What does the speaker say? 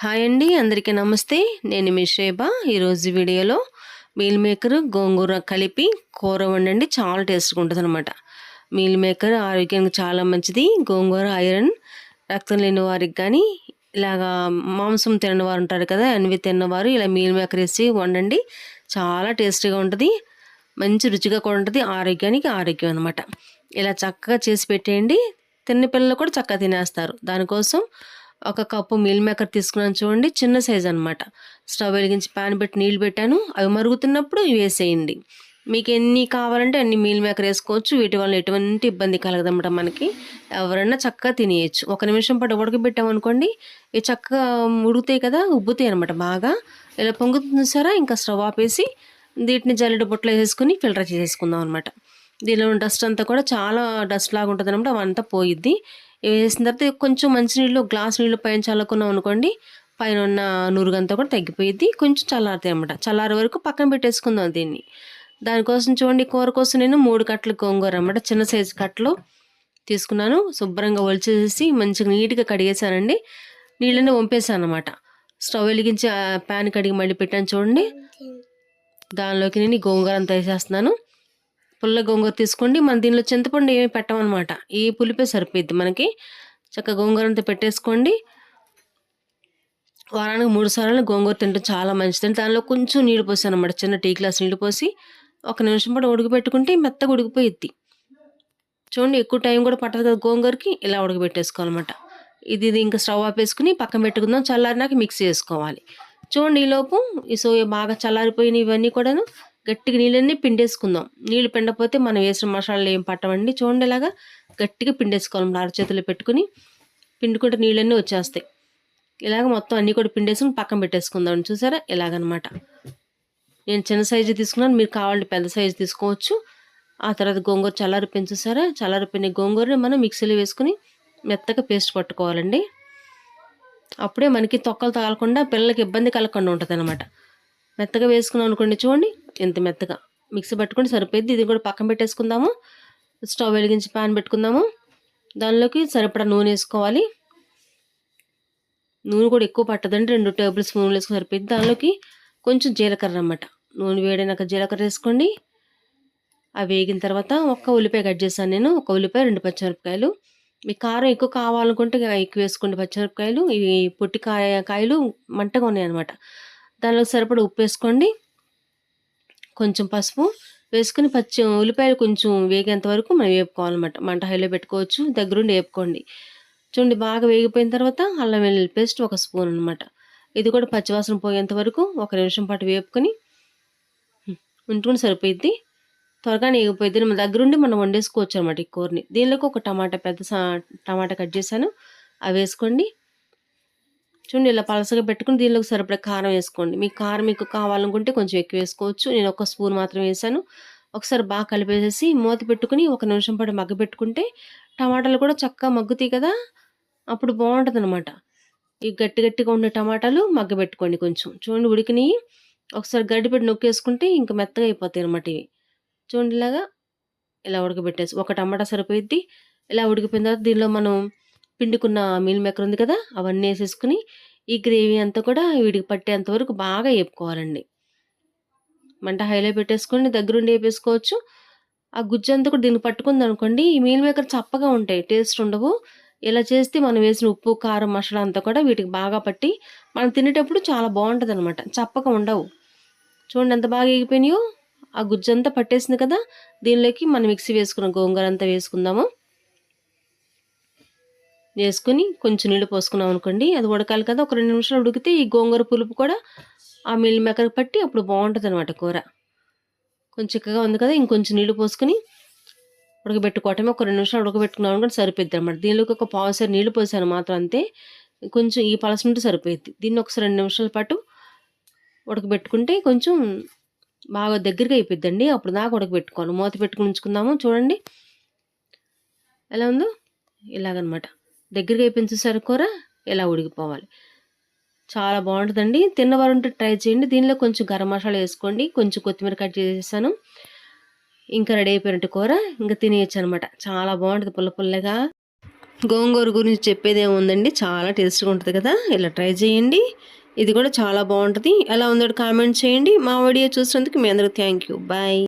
Hi అండి అందరికీ నమస్తే. నేను మీ ఈరోజు వీడియోలో మీల్ మేకర్ గోంగూర కలిపి కూర వండండి. చాలా టేస్ట్గా ఉంటుంది అనమాట మీల్ మేకర్ ఆరోగ్యానికి చాలా మంచిది. గోంగూర ఐరన్ రక్తం లేని వారికి కానీ ఇలాగా మాంసం తినవారు ఉంటారు కదా అన్వి తిన్నవారు ఇలా మీల్ మేకర్ వేసి వండండి. చాలా టేస్టీగా ఉంటుంది. మంచి రుచిగా కూడా ఉంటుంది. ఆరోగ్యానికి ఆరోగ్యం అనమాట ఇలా చక్కగా చేసి పెట్టేయండి. తిన్న పిల్లలు కూడా చక్కగా తినేస్తారు. దానికోసం ఒక కప్పు మీల్ మేకర్ తీసుకున్నాను చూడండి చిన్న సైజ్ అనమాట స్టవ్ వెలిగించి ప్యాన్ పెట్టి నీళ్ళు పెట్టాను. అవి మరుగుతున్నప్పుడు వేసేయండి. మీకు ఎన్ని కావాలంటే అన్ని మీల్ మేకర్ వేసుకోవచ్చు. వీటి వల్ల ఎటువంటి ఇబ్బంది కలగదన్నమాట మనకి. ఎవరైనా చక్కగా తినేయచ్చు. ఒక నిమిషం పాటు ఉడకబెట్టామనుకోండి ఇవి చక్కగా ఉడుకుతాయి కదా ఉబ్బుతాయి అనమాట బాగా. ఇలా పొంగుతుంది సరే ఇంకా స్టవ్ ఆపేసి వీటిని జల్లెడ బుట్టలో వేసుకుని ఫిల్టర్ చేసేసుకుందాం అనమాట దీనిలో డస్ట్ అంతా కూడా చాలా డస్ట్ లాగా ఉంటుంది అనమాట అవంతా పోయిద్ది. వేసిన తర్వాత కొంచెం మంచినీళ్ళు గ్లాస్ నీళ్ళు పైన చల్లుకున్నాం అనుకోండి పైన ఉన్న నురుగంతా కూడా తగ్గిపోయింది కొంచెం చల్లారుతాయి అనమాట చల్లారే వరకు పక్కన పెట్టేసుకుందాం దీన్ని. దానికోసం చూడండి కూర కోసం నేను మూడు కట్టలు గోంగూర అనమాట చిన్న సైజు కట్టలు తీసుకున్నాను. శుభ్రంగా ఒలిచేసి మంచిగా నీట్గా కడిగేసానండి నీళ్ళని వంపేసాను అనమాట స్టవ్ వెలిగించి ప్యాన్ కడిగి మళ్ళీ పెట్టాను చూడండి. దానిలోకి నేను గోంగూర అంతా వేసేస్తున్నాను. పుల్ల గోంగూర తీసుకోండి. మన దీనిలో చింతపండు ఏమి పెట్టమన్నమాట ఈ పులిపే సరిపోద్ది మనకి. చక్కగా గోంగూర అంతా పెట్టేసుకోండి. వారానికి మూడు సార్లు గోంగూర తింటే చాలా మంచిది దానిలో కొంచెం నీళ్ళు పోసాను అనమాట చిన్న టీ గ్లాస్ నీళ్ళు పోసి ఒక నిమిషం పాటు ఉడకబెట్టుకుంటే మెత్తగా ఉడికిపోయిద్ది. చూడండి ఎక్కువ టైం కూడా పట్టదు కదా గోంగూరకి. ఇలా ఉడకబెట్టేసుకోవాలన్నమాట. ఇది ఇది ఇంకా స్టవ్ ఆపేసుకుని పక్కన పెట్టుకుందాం. చల్లారినాక మిక్స్ చేసుకోవాలి. చూడండి ఈలోపు ఈ సోయ బాగా చల్లారిపోయిన ఇవన్నీ కూడాను. గట్టిగా నీళ్ళన్నీ పిండేసుకుందాం. నీళ్ళు పిండకపోతే మనం వేసిన మసాలాలు ఏం పట్టవండి. చూడండి ఇలాగా గట్టిగా పిండేసుకోవాలి అరచేతులు పెట్టుకుని. పిండుకుంటే నీళ్ళన్నీ వచ్చేస్తాయి. ఇలాగ మొత్తం అన్నీ కూడా పిండేసుకుని పక్కన పెట్టేసుకుందాం. చూసారా? ఇలాగనమాట. నేను చిన్న సైజు తీసుకున్నాను. మీరు కావాలంటే పెద్ద సైజు తీసుకోవచ్చు. ఆ తర్వాత గోంగూర చల్లారిపోయిన చూసారా? చల్లారిపోయిన గోంగూరని మనం మిక్సీలో వేసుకుని మెత్తగా పేస్ట్ పట్టుకోవాలండి. అప్పుడే మనకి తొక్కలు తగలకుండా పిల్లలకి ఇబ్బంది కలగకుండా ఉంటుంది అనమాట మెత్తగా వేసుకున్నాం అనుకోండి చూడండి ఎంత మెత్తగా. మిక్సీ పట్టుకుని సరిపోయింది. ఇది కూడా పక్కన పెట్టేసుకుందాము. స్టవ్ వెలిగించి ప్యాన్ పెట్టుకుందాము. దానిలోకి సరిపడా నూనె వేసుకోవాలి. నూనె కూడా ఎక్కువ పట్టదండి. రెండు టేబుల్ స్పూన్లు వేసుకుని సరిపోయింది. దానిలోకి కొంచెం జీలకర్ర అన్నమాట. నూనె వేడైనాక జీలకర్ర వేసుకోండి. అవి వేగిన తర్వాత ఒక్క ఉల్లిపాయ కట్ చేశాను నేను. ఒక ఉల్లిపాయ రెండు పచ్చిమిరపకాయలు. మీకు కారం ఎక్కువ కావాలనుకుంటే ఎక్కువ వేసుకోండి పచ్చిమిరపకాయలు. ఇవి పొట్టి కాయ కాయలు మంటగా ఉన్నాయి అనమాట దానిలోకి సరిపడా ఉప్పు వేసుకోండి. కొంచెం పసుపు వేసుకుని పచ్చి ఉల్లిపాయలు కొంచెం వేగేంత వరకు మనం వేపుకోవాలన్నమాట. మంట హైలో పెట్టుకోవచ్చు. దగ్గరుండి వేపుకోండి. చూడండి బాగా వేగిపోయిన తర్వాత అల్లం వెల్లుల్లి పేస్ట్ ఒక స్పూన్ అనమాట ఇది కూడా పచ్చివాసన పోయేంత వరకు ఒక నిమిషం పాటు వేపుకొని ఉంచుకుని సరిపోయిద్ది. త్వరగా వేగిపోయింది మన దగ్గరుండి మనం వండేసుకోవచ్చు అనమాట ఈ కూరని. దీనిలోకి ఒక టమాటా పెద్ద టమాటా కట్ చేశాను. అవి వేసుకోండి. చూడండి ఇలా పలసగా పెట్టుకుని దీనిలోకి సరిపడే కారం వేసుకోండి. మీకు కారం మీకు కావాలనుకుంటే కొంచెం ఎక్కువ వేసుకోవచ్చు. నేను ఒక స్పూన్ మాత్రం వేసాను. ఒకసారి బాగా కలిపేసేసి మూత పెట్టుకుని ఒక నిమిషం పాటు మగ్గ పెట్టుకుంటే టమాటాలు కూడా చక్కగా మగ్గుతాయి కదా? అప్పుడు బాగుంటుంది అనమాట ఈ గట్టి గట్టిగా ఉండే టమాటాలు మగ్గ పెట్టుకోండి కొంచెం. చూడండి ఉడికిని. ఒకసారి గడ్డి పెట్టి నొక్కేసుకుంటే ఇంకా మెత్తగా అయిపోతాయి అనమాట ఇవి. చూడండి ఇలాగా ఇలా ఉడకబెట్టేసి ఒక టమాటా సరిపోయిద్ది. ఇలా ఉడికిపోయిన తర్వాత దీనిలో మనం పిండుకున్న మీల్ మేకర్ ఉంది కదా అవన్నీ వేసేసుకుని ఈ గ్రేవీ అంతా కూడా వీడికి పట్టేంత వరకు బాగా వేపుకోవాలండి. మంట హైలో పెట్టేసుకొని దగ్గరుండి వేపేసుకోవచ్చు. ఆ గుజ్జు అంతా కూడా దీన్ని పట్టుకుంది అనుకోండి ఈ మీల్ మేకర్ చప్పగా ఉంటాయి టేస్ట్ ఉండవు. ఇలా చేస్తే మనం వేసిన ఉప్పు కారం మసాలా అంతా కూడా వీటికి బాగా పట్టి మనం తినేటప్పుడు చాలా బాగుంటుంది అనమాట చప్పగా ఉండవు. చూడండి ఎంత బాగా ఎగిపోయినాయో ఆ గుజ్జు అంతా పట్టేసింది కదా దీనిలోకి మనం మిక్సీ వేసుకున్న గోంగూర అంతా వేసుకుందాము. వేసుకుని కొంచెం నీళ్ళు పోసుకున్నాం అనుకోండి అది ఉడకాలి కదా ఒక రెండు నిమిషాలు ఉడికితే ఈ గోంగూర పులుపు కూడా ఆ మిల్ మేకర్ పట్టి అప్పుడు బాగుంటుంది అనమాట కూర. కొంచెం చిక్కగా ఉంది కదా ఇంకొంచెం నీళ్ళు పోసుకుని ఉడకబెట్టుకోవటమే. ఒక రెండు నిమిషాలు ఉడకబెట్టుకున్నాం అనుకోండి సరిపోద్ది అనమాట దీనిలోకి ఒక పావుసారి నీళ్ళు పోసాను మాత్రం అంతే. కొంచెం ఈ పలస ఉంటే సరిపోద్ది దీన్ని ఒకసారి రెండు నిమిషాల పాటు ఉడకబెట్టుకుంటే కొంచెం బాగా దగ్గరగా అయిపోద్దండి అప్పుడు దాకా ఉడకబెట్టుకోవాలి. మూత పెట్టుకుని ఉంచుకుందాము. చూడండి. ఎలా ఉందో? ఇలాగనమాట. దగ్గరగా అయిపోయింది చూసారు కూర? ఇలా ఉడికిపోవాలి? చాలా బాగుంటుందండి. తిన్నవారు ఉంటే ట్రై చేయండి. దీనిలో కొంచెం గరం మసాలా వేసుకోండి. కొంచెం కొత్తిమీర కట్ చేసేసాను. ఇంకా రెడీ అయిపోయినట్టు కూర. ఇంకా తినేయచ్చు అనమాట చాలా బాగుంటుంది పుల్ల పుల్లగా. గోంగూర గురించి చెప్పేది ఏముందండి? చాలా టేస్ట్గా ఉంటుంది కదా. ఇలా ట్రై చేయండి. ఇది కూడా చాలా బాగుంటుంది. ఎలా ఉందో కామెంట్ చేయండి. మా వీడియో చూసినందుకు మీ అందరూ థ్యాంక్ యూ. బాయ్.